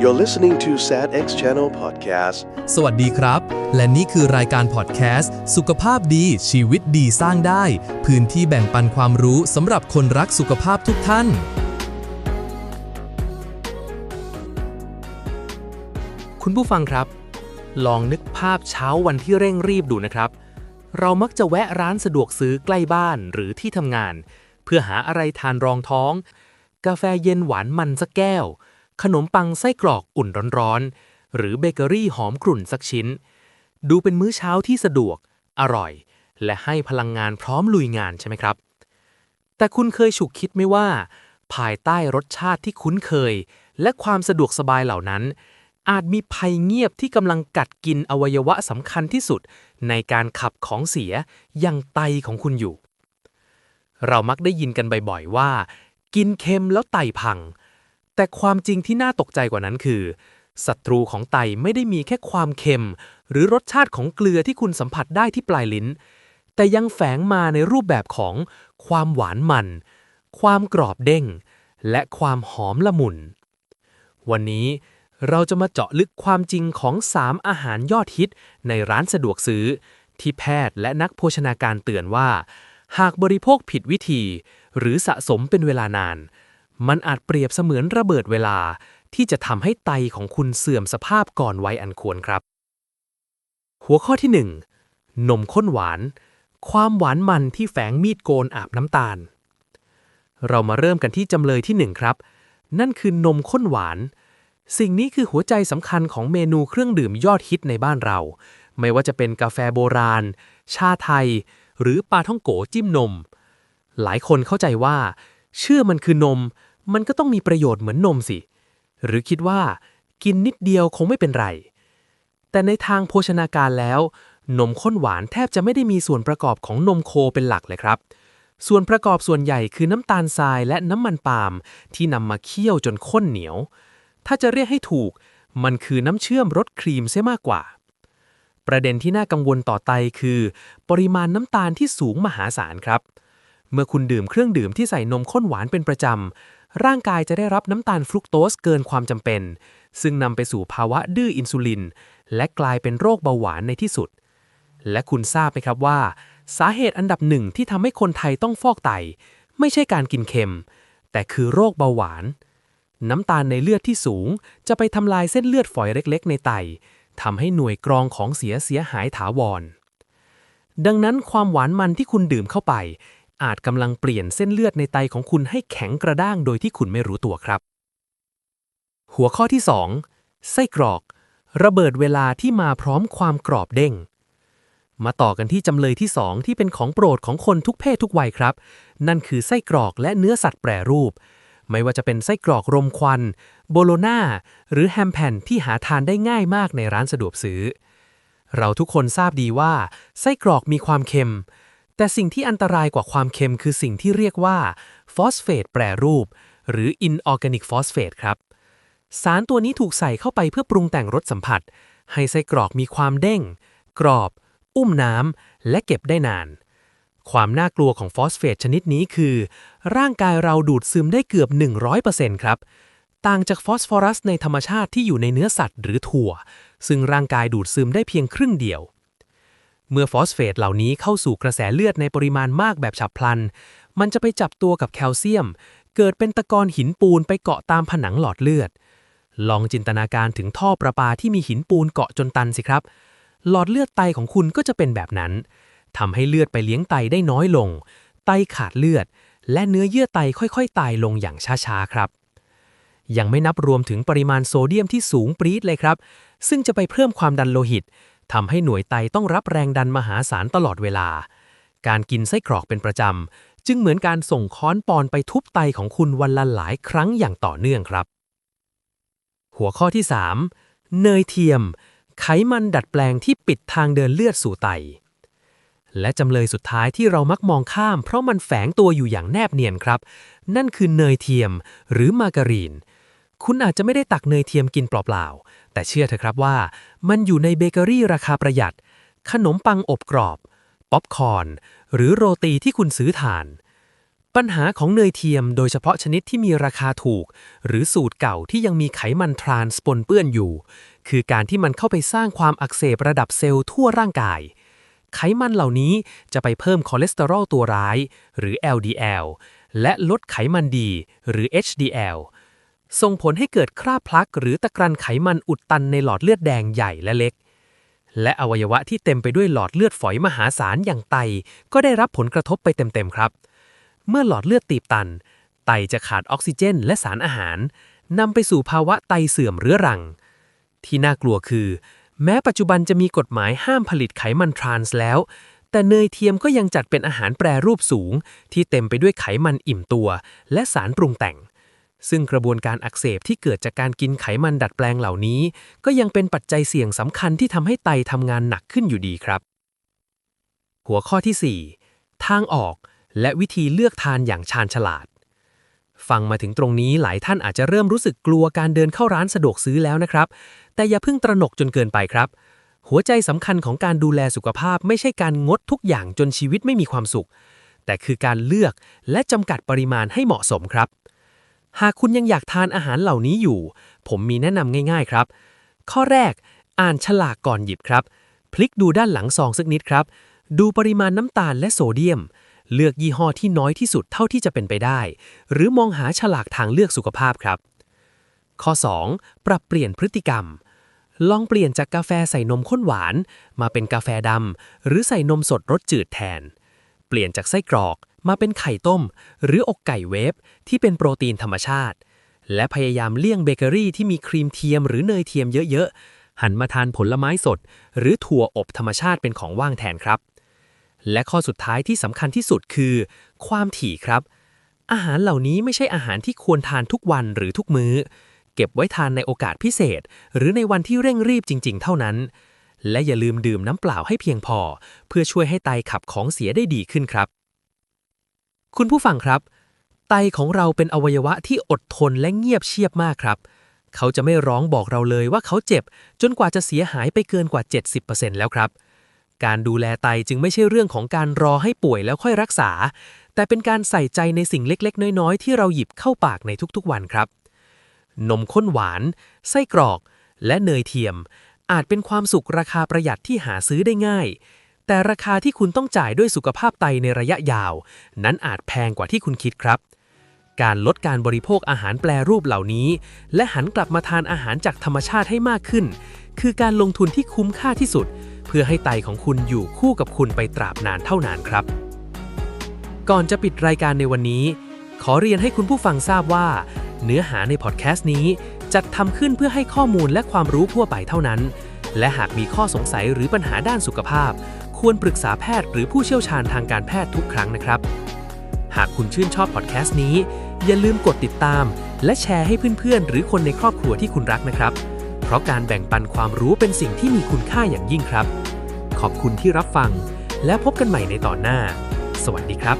You're listening to SADX Channel Podcast. สวัสดีครับ และนี่คือรายการพอดแคสต์ สุขภาพดีชีวิตดีสร้างได้ พื้นที่แบ่งปันความรู้สำหรับคนรักสุขภาพทุกท่าน คุณผู้ฟังครับ ลองนึกภาพเช้าวันที่เร่งรีบดูนะครับ เรามักจะแวะร้านสะดวกซื้อใกล้บ้านหรือที่ทำงาน เพื่อหาอะไรทานรองท้อง กาแฟเย็นหวานมันสักแก้ว ขนมปังไส้กรอกอุ่นร้อนๆ หรือเบเกอรี่หอมกรุ่นสักชิ้น ดูเป็นมื้อเช้าที่สะดวก อร่อย และให้พลังงานพร้อมลุยงานใช่ไหมครับ แต่คุณเคยฉุกคิดไหมว่า ภายใต้รสชาติที่คุ้นเคย และความสะดวกสบายเหล่านั้น อาจมีภัยเงียบที่กำลังกัดกินอวัยวะสำคัญที่สุด ในการขับของเสียอย่างไตของคุณอยู่ เรามักได้ยินกันบ่อยๆว่า กินเค็มแล้วไตพัง แต่ความจริงที่น่าตกใจกว่านั้นคือศัตรูของไตไม่ได้มีแค่ความเค็ม หรือรสชาติของเกลือที่คุณสัมผัสได้ที่ปลายลิ้น แต่ยังแฝงมาในรูปแบบของความหวานมัน ความกรอบเด้ง และความหอมละมุน วันนี้เราจะมาเจาะลึกความจริงของ 3 อาหารยอดฮิตในร้านสะดวกซื้อ ที่แพทย์และนักโภชนาการเตือนว่า หากบริโภคผิดวิธี หรือสะสมเป็นเวลานาน มันอาจเปรียบเสมือนระเบิดเวลาที่จะทำให้ไตของคุณเสื่อมสภาพก่อนวัยอันควรครับ หัวข้อที่ 1 นมข้นหวาน ความหวานมันที่แฝงมีดโกนอาบน้ำตาล เรามาเริ่มกันที่จำเลยที่ 1 ครับ นั่นคือนมข้นหวาน สิ่งนี้คือหัวใจสำคัญของเมนูเครื่องดื่มยอดฮิตในบ้านเรา ไม่ว่าจะเป็นกาแฟโบราณ ชาไทย หรือปลาท่องโกจิ้มนม หลายคนเข้าใจว่า เชื่อมันคือนม มันก็ต้องมีประโยชน์เหมือนนมสิ หรือคิดว่า กินนิดเดียวคงไม่เป็นไร แต่ในทางโภชนาการแล้ว นมข้นหวานแทบจะไม่ได้มีส่วนประกอบของนมโคเป็นหลักเลยครับ ส่วนประกอบส่วนใหญ่คือน้ำตาลทรายและน้ำมันปาล์มที่นำมาเคี่ยวจนข้นเหนียว ถ้าจะเรียกให้ถูก มันคือน้ำเชื่อมรสครีมเสียมากกว่าประเด็นที่น่ากังวลต่อไตคือ ปริมาณน้ำตาลที่สูงมหาศาลครับ เมื่อคุณดื่มเครื่องดื่มที่ใส่นมข้นหวานเป็นประจำ ร่างกายจะได้รับน้ำตาลฟรุกโตสเกินความจำเป็น ซึ่งนำไปสู่ภาวะดื้ออินซูลิน และกลายเป็นโรคเบาหวานในที่สุด และคุณทราบไหมครับว่า สาเหตุอันดับหนึ่งที่ทำให้คนไทยต้องฟอกไต ไม่ใช่การกินเค็ม แต่คือโรคเบาหวาน น้ำตาลในเลือดที่สูง จะไปทำลายเส้นเลือดฝอยเล็ก ๆ ในไตทำให้หน่วยกรองของเสียเสียหายถาวร ดังนั้นความหวานมันที่คุณดื่มเข้าไป อาจกำลังเปลี่ยนเส้นเลือดในไตของคุณให้แข็งกระด้างโดยที่คุณไม่รู้ตัวครับ หัวข้อที่ 2 ไส้กรอก ระเบิดเวลาที่มาพร้อมความกรอบเด้ง มาต่อกันที่จำเลยที่ 2 ที่เป็นของโปรดของคนทุกเพศทุกวัยครับ นั่นคือไส้กรอกและเนื้อสัตว์แปรรูป ไม่ว่าจะเป็นไส้กรอกรมควัน โบโลนาหรือแฮมแผ่นที่หาทานได้ง่ายมากในร้านสะดวกซื้อ เราทุกคนทราบดีว่า ไส้กรอกมีความเค็ม แต่สิ่งที่อันตรายกว่าความเค็มคือสิ่งที่เรียกว่าฟอสเฟตแปรรูป หรือ inorganic phosphate ครับ สารตัวนี้ถูกใส่เข้าไปเพื่อปรุงแต่งรสสัมผัส ให้ไส้กรอกมีความเด้ง กรอบ อุ้มน้ำ และเก็บได้นาน ความน่ากลัวของฟอสเฟตชนิดนี้คือ ร่างกายเราดูดซึมได้เกือบ 100%ครับ ต่างจากฟอสฟอรัสในธรรมชาติที่อยู่ในเนื้อสัตว์หรือถั่ว ซึ่งร่างกายดูดซึมได้เพียงครึ่งเดียว เมื่อฟอสเฟตเหล่านี้เข้าสู่กระแสเลือดในปริมาณมากแบบฉับพลัน มันจะไปจับตัวกับแคลเซียม เกิดเป็นตะกอนหินปูนไปเกาะตามผนังหลอดเลือด ลองจินตนาการถึงท่อประปาที่มีหินปูนเกาะจนตันสิครับ หลอดเลือดไตของคุณก็จะเป็นแบบนั้นทำให้เลือดไปเลี้ยงไตได้น้อยลง ไตขาดเลือด และเนื้อเยื่อไตค่อยๆ ตายลงอย่างช้าๆครับ ยังไม่นับรวมถึงปริมาณโซเดียมที่สูงปรี๊ดเลยครับ ซึ่งจะไปเพิ่มความดันโลหิต ทำให้หน่วยไตต้องรับแรงดันมหาศาลตลอดเวลา การกินไส้กรอกเป็นประจำ จึงเหมือนการส่งค้อนปอนไปทุบไตของคุณวันละหลายครั้งอย่างต่อเนื่องครับ หัวข้อที่ 3 เนยเทียม ไขมันดัดแปลงที่ปิดทางเดินเลือดสู่ไต และจำเลยสุดท้ายที่เรามักมองข้าม เพราะมันแฝงตัวอยู่อย่างแนบเนียนครับ นั่นคือเนยเทียม หรือมาการีน คุณอาจจะไม่ได้ตักเนยเทียมกินเปล่าๆ แต่เชื่อเถอะครับว่า มันอยู่ในเบเกอรี่ราคาประหยัด ขนมปังอบกรอบ ป๊อปคอร์น หรือโรตีที่คุณซื้อทาน ปัญหาของเนยเทียมโดยเฉพาะชนิดที่มีราคาถูก หรือสูตรเก่าที่ยังมีไขมันทรานส์ปนเปื้อนอยู่ คือการที่มันเข้าไปสร้างความอักเสบระดับเซลล์ทั่วร่างกายไขมันเหล่านี้จะไปเพิ่มคอเลสเตอรอลตัวร้าย หรือ LDL และลดไขมันดี หรือ HDL ส่งผลให้เกิดคราบพลักหรือตะกรันไขมันอุดตันในหลอดเลือดแดงใหญ่และเล็ก และอวัยวะที่เต็มไปด้วยหลอดเลือดฝอยมหาศาลอย่างไต ก็ได้รับผลกระทบไปเต็มๆครับ เมื่อหลอดเลือดตีบตัน ไตจะขาดออกซิเจนและสารอาหารนำไปสู่ภาวะไตเสื่อมเรื้อรัง ที่น่ากลัวคือ แม้ปัจจุบันจะมีกฎหมายห้ามผลิตไขมันทรานส์แล้ว แต่เนยเทียมก็ยังจัดเป็นอาหารแปรรูปสูง ที่เต็มไปด้วยไขมันอิ่มตัว และสารปรุงแต่ง ซึ่งกระบวนการอักเสบที่เกิดจากการกินไขมันดัดแปลงเหล่านี้ ก็ยังเป็นปัจจัยเสี่ยงสำคัญที่ทำให้ไตทำงานหนักขึ้นอยู่ดีครับ หัวข้อที่ 4 ทางออกและวิธีเลือกทานอย่างชาญฉลาด ฟังมาถึงตรงนี้หลายท่านอาจจะเริ่มรู้สึกกลัวการเดินเข้าร้านสะดวกซื้อแล้วนะครับ แต่อย่าเพิ่งตระหนกจนเกินไปครับ หัวใจสำคัญของการดูแลสุขภาพไม่ใช่การงดทุกอย่างจนชีวิตไม่มีความสุข แต่คือการเลือกและจำกัดปริมาณให้เหมาะสมครับ หากคุณยังอยากทานอาหารเหล่านี้อยู่ ผมมีแนะนำง่ายๆครับ ข้อแรก อ่านฉลากก่อนหยิบครับ พลิกดูด้านหลังซองสักนิดครับ ดูปริมาณน้ำตาลและโซเดียม เลือกยี่ห้อที่น้อยที่สุดเท่าที่จะเป็นไปได้ หรือมองหาฉลากทางเลือกสุขภาพครับ ข้อ 2. ปรับเปลี่ยนพฤติกรรม ลองเปลี่ยนจากกาแฟใส่นมข้นหวาน มาเป็นกาแฟดำหรือใส่นมสดรสจืดแทน เปลี่ยนจากไส้กรอก มาเป็นไข่ต้ม หรืออกไก่เวฟที่เป็นโปรตีนธรรมชาติ และพยายามเลี่ยงเบเกอรี่ที่มีครีมเทียมหรือเนยเทียมเยอะๆ หันมาทานผลไม้สด หรือถั่วอบธรรมชาติเป็นของว่างแทนครับ และข้อสุดท้ายที่สำคัญที่สุดคือ ความถี่ครับ อาหารเหล่านี้ไม่ใช่อาหารที่ควรทานทุกวันหรือทุกมื้อ เก็บไว้ทานในโอกาสพิเศษ หรือในวันที่เร่งรีบจริง ๆ เท่านั้นและอย่าลืมดื่มน้ำเปล่าให้เพียงพอ เพื่อช่วยให้ไตขับของเสียได้ดีขึ้นครับ คุณผู้ฟังครับ ไตของเราเป็นอวัยวะที่อดทนและเงียบเชียบมากครับ เขาจะไม่ร้องบอกเราเลยว่าเขาเจ็บ จนกว่าจะเสียหายไปเกินกว่า 70%แล้วครับ การดูแลไตจึงไม่ใช่เรื่องของการรอให้ป่วยแล้วค่อยรักษา แต่เป็นการใส่ใจในสิ่งเล็ก ๆ น้อย ๆ ที่เราหยิบเข้าปากในทุกๆวันครับ นมข้นหวาน ไส้กรอก และเนยเทียม อาจเป็นความสุขราคาประหยัดที่หาซื้อได้ง่าย แต่ราคาที่คุณต้องจ่ายด้วยสุขภาพไตในระยะยาว นั้นอาจแพงกว่าที่คุณคิดครับ การลดการบริโภคอาหารแปรรูปเหล่านี้ และหันกลับมาทานอาหารจากธรรมชาติให้มากขึ้น คือการลงทุนที่คุ้มค่าที่สุด เพื่อให้ไตของคุณอยู่คู่กับคุณไปตราบนานเท่านานครับ ก่อนจะปิดรายการในวันนี้ ขอเรียนให้คุณผู้ฟังทราบว่า เนื้อหาในพอดแคสต์นี้จัดทำขึ้นเพื่อให้ข้อมูลและความรู้ทั่วไปเท่านั้น และหากมีข้อสงสัยหรือปัญหาด้านสุขภาพ ควรปรึกษาแพทย์หรือผู้เชี่ยวชาญทางการแพทย์ทุกครั้งนะครับ หากคุณชื่นชอบพอดแคสต์นี้ อย่าลืมกดติดตาม และแชร์ให้เพื่อนๆ หรือคนในครอบครัวที่คุณรักนะครับ เพราะการแบ่งปันความรู้เป็นสิ่งที่มีคุณค่าอย่างยิ่งครับ ขอบคุณที่รับฟัง และพบกันใหม่ในตอนหน้า สวัสดีครับ